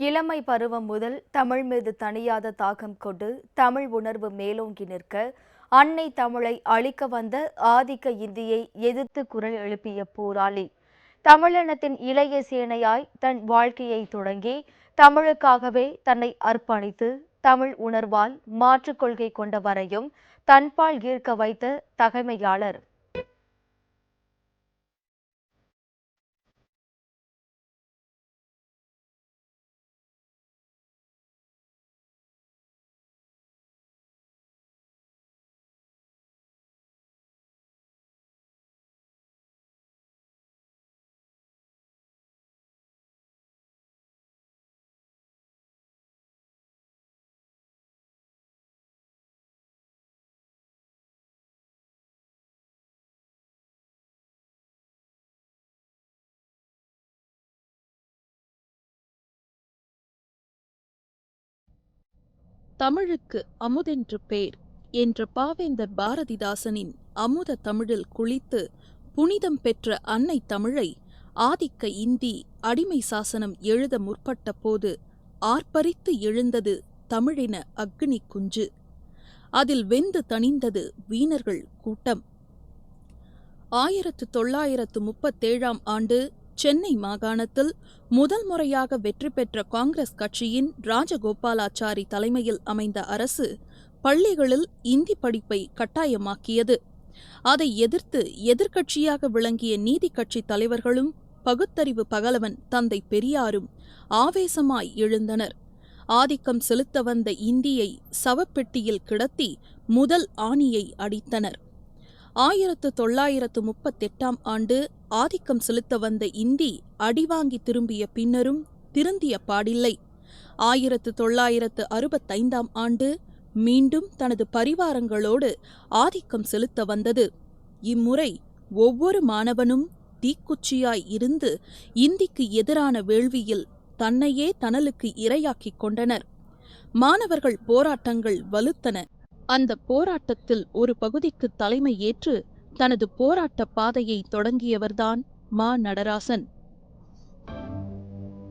இளமை பருவம் முதல் தமிழ் மீது தணியாத தாகம் கொண்டு தமிழ் உணர்வு மேலோங்கி நிற்க அன்னை தமிழை அழிக்க வந்த ஆதிக்க இந்தியை எதிர்த்து குரல் எழுப்பிய போராளி. தமிழினத்தின் இளைய சேனையாய் தன் வாழ்க்கையை தொடங்கி தமிழுக்காகவே தன்னை அர்ப்பணித்து தமிழ் உணர்வால் மாற்றுக் கொள்கை கொண்டவரையும் தன்பால் ஈர்க்க வைத்த தகைமையாளர். தமிழுக்கு அமுதென்று பேர் என்ற பாவேந்தர் பாரதிதாசனின் அமுத தமிழில் குளித்து புனிதம் பெற்ற அன்னை தமிழை ஆதிக்க இந்தி அடிமை சாசனம் எழுத முற்பட்ட போது ஆர்ப்பரித்து எழுந்தது தமிழின அக்னி குஞ்சு. அதில் வெந்து தணிந்தது வீணர்கள் கூட்டம். ஆயிரத்து தொள்ளாயிரத்து முப்பத்தேழாம் ஆண்டு சென்னை மாகாணத்தில் முதல் முறையாக வெற்றி பெற்ற காங்கிரஸ் கட்சியின் ராஜகோபாலாச்சாரி தலைமையில் அமைந்த அரசு பள்ளிகளில் இந்தி படிப்பை கட்டாயமாக்கியது. அதை எதிர்த்து எதிர்க்கட்சியாக விளங்கிய நீதி கட்சி தலைவர்களும் பகுத்தறிவு பகலவன் தந்தை பெரியாரும் ஆவேசமாய் எழுந்தனர். ஆதிக்கம் செலுத்த வந்த இந்தியை சவப்பெட்டியில் கிடத்தி முதல் ஆணியை அடித்தனர். ஆயிரத்து தொள்ளாயிரத்து முப்பத்தெட்டாம் ஆண்டு ஆதிக்கம் செலுத்த வந்த இந்தி அடிவாங்கி திரும்பிய பின்னரும் திருந்திய பாடில்லை. ஆயிரத்து தொள்ளாயிரத்து அறுபத்தைந்தாம் ஆண்டு மீண்டும் தனது பரிவாரங்களோடு ஆதிக்கம் செலுத்த வந்தது. இம்முறை ஒவ்வொரு மாணவனும் தீக்குச்சியாய் இருந்து இந்திக்கு எதிரான வேள்வியில் தன்னையே தனலுக்கு இரையாக்கிக் கொண்டனர். மாணவர்கள் போராட்டங்கள் வலுத்தன. அந்த போராட்டத்தில் ஒரு பகுதிக்கு தலைமை ஏற்று தனது போராட்ட பாதையை தொடங்கியவர்தான் மா நடராசன்.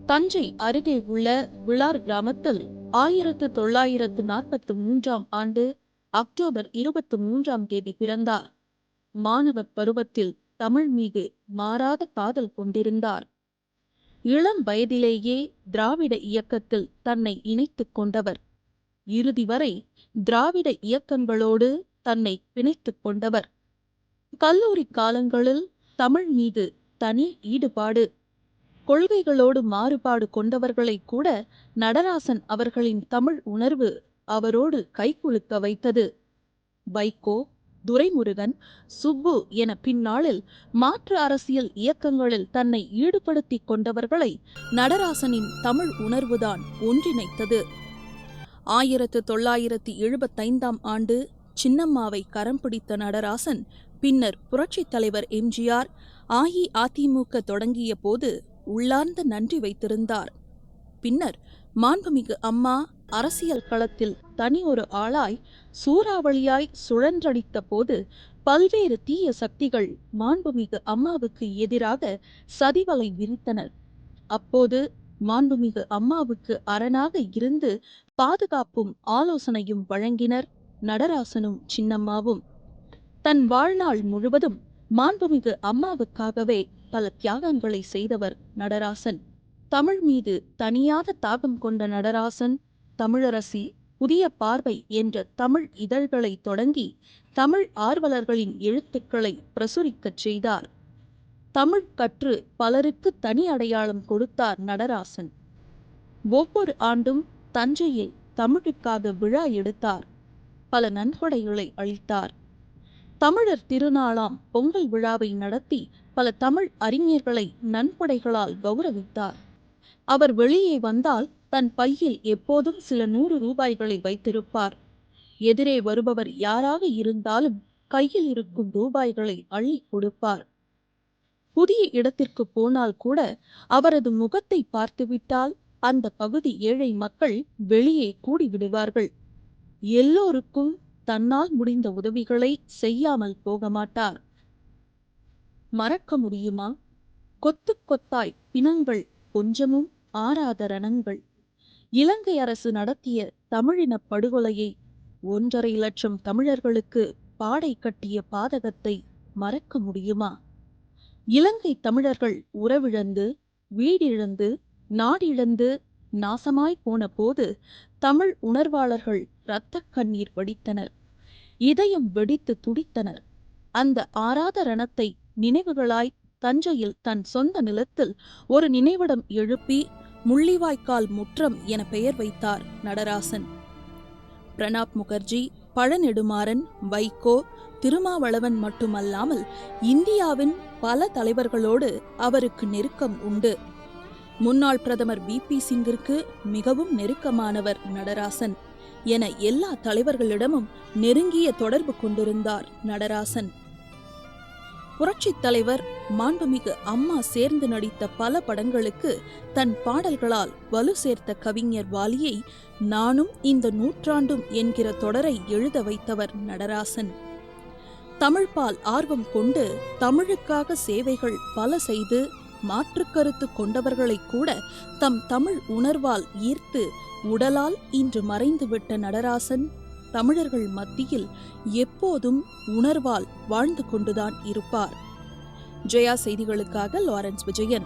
தஞ்சை அருகே உள்ள விழார் கிராமத்தில் ஆயிரத்து தொள்ளாயிரத்து நாற்பத்தி மூன்றாம் ஆண்டு அக்டோபர் இருபத்தி மூன்றாம் தேதி பிறந்தார். மாணவ பருவத்தில் தமிழ் மீது மாறாத காதல் கொண்டிருந்தார். இளம் வயதிலேயே திராவிட இயக்கத்தில் தன்னை இணைத்துக் கொண்டவர். இறுதி வரை திராவிட இயக்கங்களோடு தன்னை பிணைத்துக் கொண்டவர். கல்லூரி காலங்களில் தமிழ் மீது தனி ஈடுபாடு கொள்கைகளோடு மாறுபாடு கொண்டவர்களை கூட நடராசன் அவர்களின் தமிழ் உணர்வு அவரோடு கைகுலுக்க வைத்தது. வைகோ துரைமுருகன் சுப்பு என பின்னாளில் மாற்று அரசியல் இயக்கங்களில் தன்னை ஈடுபடுத்திக் கொண்டவர்களை நடராசனின் தமிழ் உணர்வுதான் ஒன்றிணைத்தது. ஆயிரத்து தொள்ளாயிரத்து எழுபத்தைந்தாம் ஆண்டு சின்னம்மாவை கரம் பிடித்த நடராசன் பின்னர் புரட்சித் தலைவர் எம்ஜிஆர் அஇஅதிமுக தொடங்கிய போது உள்ளார்ந்த நன்றி வைத்திருந்தார். பின்னர் மாண்புமிகு அம்மா அரசியல் களத்தில் தனி ஒரு ஆளாய் சூறாவளியாய் சுழன்றடித்த போது பல்வேறு தீய சக்திகள் மாண்புமிகு அம்மாவுக்கு எதிராக சதிவலை விரித்தனர். அப்போது மாண்புமிகு அம்மாவுக்கு அரணாக இருந்து பாதுகாப்பும் ஆலோசனையும் வழங்கினர் நடராசனும் சின்னம்மாவும். தன் வாழ்நாள் முழுவதும் மாண்புமிகு அம்மாவுக்காகவே பல தியாகங்களை செய்தவர் நடராசன். தமிழ் மீது தனியாத தாகம் கொண்ட நடராசன் தமிழரசி புதிய பார்வை என்ற தமிழ் இதழ்களை தொடங்கி தமிழ் ஆர்வலர்களின் எழுத்துக்களை பிரசுரிக்கச் செய்தார். தமிழ் கற்று பலருக்கு தனி அடையாளம் கொடுத்தார் நடராசன். ஒவ்வொரு ஆண்டும் தஞ்சையை தமிழுக்காக விழா எடுத்தார். பல நன்கொடைகளை அளித்தார். தமிழர் திருநாளாம் பொங்கல் விழாவை நடத்தி பல தமிழ் அறிஞர்களை நன்கொடைகளால் கௌரவித்தார். அவர் வெளியே வந்தால் தன் பையில் எப்போதும் சில நூறு ரூபாய்களை வைத்திருப்பார். எதிரே வருபவர் யாராக இருந்தாலும் கையில் இருக்கும் ரூபாய்களை அள்ளி கொடுப்பார். புதிய இடத்திற்கு போனால் கூட அவரது முகத்தை பார்த்துவிட்டால் அந்த பகுதி ஏழை மக்கள் வெளியே கூடிவிடுவார்கள். எல்லோருக்கும் தன்னால் முடிந்த உதவிகளை செய்யாமல் போக மாட்டார் மறக்க முடியுமா? கொத்து கொத்தாய் பிணங்கள் கொஞ்சமும் ஆறாத ரணங்கள் இலங்கை அரசு நடத்திய தமிழினப் படுகொலையை ஒன்றரை லட்சம் தமிழர்களுக்கு பாடை கட்டிய பாதகத்தை மறக்க முடியுமா? இலங்கை தமிழர்கள் உறவிழந்து வீடிழந்து நாடிழந்து நாசமாய் போன போது தமிழ் உணர்வாளர்கள் இரத்த கண்ணீர் வடித்தனர். இதயம் வெடித்து துடித்தனர். அந்த ஆராத ரணத்தை நினைவுகளாய் தஞ்சையில் தன் சொந்த நிலத்தில் ஒரு நினைவிடம் எழுப்பி முள்ளிவாய்க்கால் முற்றம் என பெயர் வைத்தார் நடராசன். பிரணாப் முகர்ஜி பழநெடுமாறன் வைகோ திருமாவளவன் மட்டுமல்லாமல் இந்தியாவின் பல தலைவர்களோடு அவருக்கு நெருக்கம் உண்டு. முன்னாள் பிரதமர் வி பி. சிங்கிற்கு மிகவும் நெருக்கமானவர் நடராசன். என எல்லா தலைவர்களிடமும் நெருங்கிய தொடர்பு கொண்டிருந்தார் நடராசன். புரட்சித் தலைவர் மாண்புமிகு அம்மா சேர்ந்து நடித்த பல படங்களுக்கு தன் பாடல்களால் வலு சேர்த்த கவிஞர் வாலியை நானும் இந்த நூற்றாண்டும் என்கிற தொடரை எழுத வைத்தவர் நடராசன். தமிழ்பால் ஆர்வம் கொண்டு தமிழுக்காக சேவைகள் பல செய்து மாற்றுக்கருத்து கொண்டவர்களை கூட தம் தமிழ் உணர்வால் ஈர்த்து உடலால் இன்று மறைந்துவிட்ட நடராசன் தமிழர்கள் மத்தியில் எப்போதும் உணர்வால் வாழ்ந்து கொண்டுதான் இருப்பார். ஜெயா செய்திகளுக்காக லாரன்ஸ் விஜயன்.